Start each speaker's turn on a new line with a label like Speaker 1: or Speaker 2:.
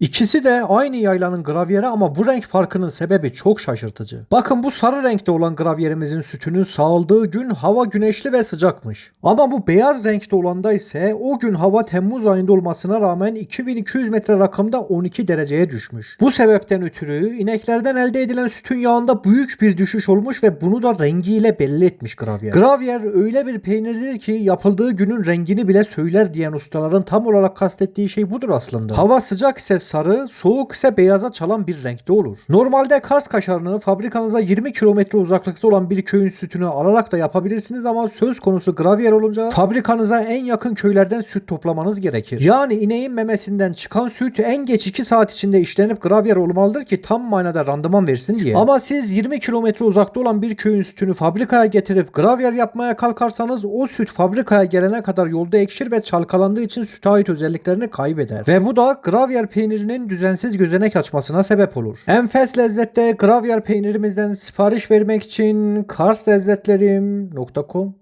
Speaker 1: İkisi de aynı yaylanın gravyeri ama bu renk farkının sebebi çok şaşırtıcı. Bakın bu sarı renkte olan gravyerimizin sütünün sağıldığı gün hava güneşli ve sıcakmış. Ama bu beyaz renkte olanda ise o gün hava Temmuz ayında olmasına rağmen 2200 metre rakımda 12 dereceye düşmüş. Bu sebepten ötürü ineklerden elde edilen sütün yağında büyük bir düşüş olmuş ve bunu da rengiyle belli etmiş gravyer. Gravyer öyle bir peynirdir ki yapıldığı günün rengini bile söyler diyen ustaların tam olarak kastettiği şey budur aslında. Hava sıcak ise sarı, soğuk ise beyaza çalan bir renkte olur. Normalde Kars kaşarını fabrikanıza 20 kilometre uzaklıkta olan bir köyün sütünü alarak da yapabilirsiniz ama söz konusu gravyer olunca fabrikanıza en yakın köylerden süt toplamanız gerekir. Yani ineğin memesinden çıkan süt en geç 2 saat içinde işlenip gravyer olmalıdır ki tam manada randıman versin diye. Ama siz 20 kilometre uzakta olan bir köyün sütünü fabrikaya getirip gravyer yapmaya kalkarsanız o süt fabrikaya gelene kadar yolda ekşir ve çalkalandığı için süte ait özelliklerini kaybeder. Ve bu da gravyer peynirinin düzensiz gözenek açmasına sebep olur. Enfes lezzette gravyer peynirimizden sipariş vermek için karslezzetlerim.com